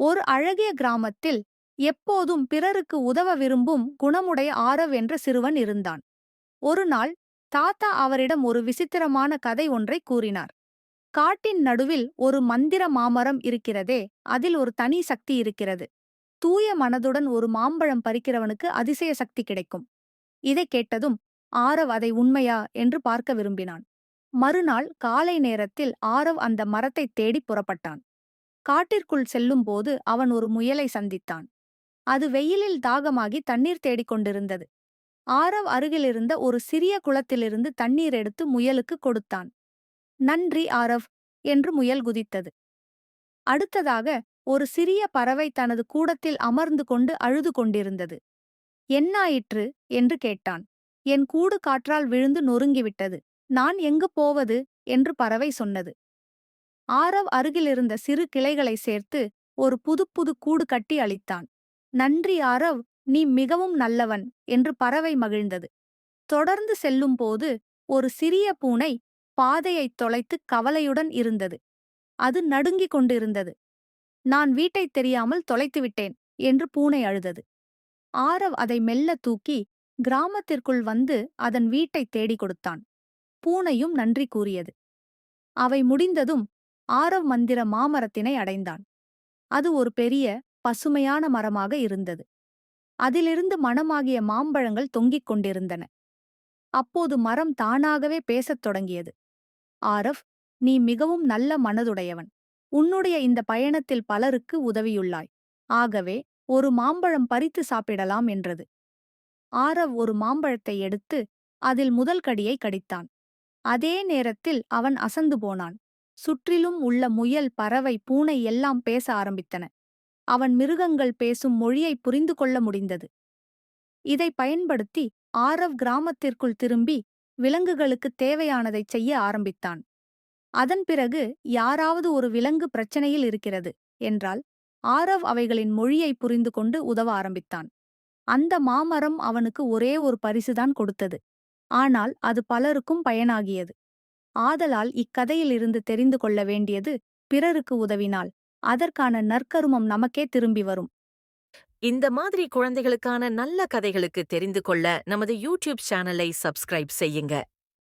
ஒரு அழகிய கிராமத்தில் எப்போதும் பிறருக்கு உதவ விரும்பும் குணமுடைய ஆரவ் என்ற சிறுவன் இருந்தான். ஒரு நாள் தாத்தா அவரிடம் ஒரு விசித்திரமான கதை ஒன்றை கூறினார். காட்டின் நடுவில் ஒரு மந்திர மாமரம் இருக்கிறதே அதில் ஒரு தனி சக்தி இருக்கிறது. தூய மனதுடன் ஒரு மாம்பழம் பறிக்கிறவனுக்கு அதிசய சக்தி கிடைக்கும். இதை கேட்டதும் ஆரவ் அதை உண்மையா என்று பார்க்க விரும்பினான். மறுநாள் காலை நேரத்தில் ஆரவ் அந்த மரத்தை தேடி புறப்பட்டான். காட்டிற்குள் செல்லும்போது அவன் ஒரு முயலை சந்தித்தான். அது வெயிலில் தாகமாகி தண்ணீர் தேடிக் கொண்டிருந்தது. ஆரவ் அருகிலிருந்த ஒரு சிறிய குளத்திலிருந்து தண்ணீர் எடுத்து முயலுக்கு கொடுத்தான். நன்றி ஆரவ் என்று முயல் குதித்தது. அடுத்ததாக ஒரு சிறிய பறவை தனது கூடத்தில் அமர்ந்து கொண்டு அழுது கொண்டிருந்தது. என்னாயிற்று? என்று கேட்டான். என் கூடு காற்றால் விழுந்து நொறுங்கிவிட்டது. நான் எங்கு போவது? என்று பறவை சொன்னது. ஆரவ் அருகிலிருந்த சிறு கிளைகளை சேர்த்து ஒரு புதுப்புது கூடு கட்டி அளித்தான். நன்றி ஆரவ் நீ மிகவும் நல்லவன் என்று பறவை மகிழ்ந்தது. தொடர்ந்து செல்லும்போது ஒரு சிறிய பூனை பாதையைத் தொலைத்து கவலையுடன் இருந்தது. அது நடுங்கிக் கொண்டிருந்தது. நான் வீட்டைத் தெரியாமல் தொலைத்துவிட்டேன் என்று பூனை அழுதது. ஆரவ் அதை மெல்ல தூக்கி கிராமத்திற்குள் வந்து அதன் வீட்டைத் தேடிக் கொடுத்தான். பூனையும் நன்றி கூறியது. அவை முடிந்ததும் ஆரவ் மந்திர மாமரத்தினை அடைந்தான். அது ஒரு பெரிய பசுமையான மரமாக இருந்தது. அதிலிருந்து மணமாகிய மாம்பழங்கள் தொங்கிக் கொண்டிருந்தன. அப்போது மரம் தானாகவே பேசத் தொடங்கியது. ஆரவ் நீ மிகவும் நல்ல மனதுடையவன். உன்னுடைய இந்த பயணத்தில் பலருக்கு உதவியுள்ளாய். ஆகவே ஒரு மாம்பழம் பறித்து சாப்பிடலாம் என்றது. ஆரவ் ஒரு மாம்பழத்தை எடுத்து அதில் முதல் கடியை கடித்தான். அதே நேரத்தில் அவன் அசந்து போனான். சுற்றிலும் உள்ள முயல் பறவை பூனை எல்லாம் பேச ஆரம்பித்தன. அவன் மிருகங்கள் பேசும் மொழியை புரிந்து கொள்ள முடிந்தது. இதை பயன்படுத்தி ஆரவ் கிராமத்திற்குள் திரும்பி விலங்குகளுக்குத் தேவையானதைச் செய்ய ஆரம்பித்தான். அதன் பிறகு யாராவது ஒரு விலங்கு பிரச்சனையில் இருக்கிறது என்றால் ஆரவ் அவைகளின் மொழியை புரிந்து கொண்டு உதவ ஆரம்பித்தான். அந்த மாமரம் அவனுக்கு ஒரே ஒரு பரிசுதான் கொடுத்தது. ஆனால் அது பலருக்கும் பயனாகியது. ஆதலால் இக்கதையிலிருந்து தெரிந்து கொள்ள வேண்டியது பிறருக்கு உதவினால். அதற்கான நற்கருமம் நமக்கே திரும்பி வரும். இந்த மாதிரி குழந்தைகளுக்கான நல்ல கதைகளுக்கு தெரிந்து கொள்ள நமது யூடியூப் சேனலை சப்ஸ்கிரைப் செய்யுங்க.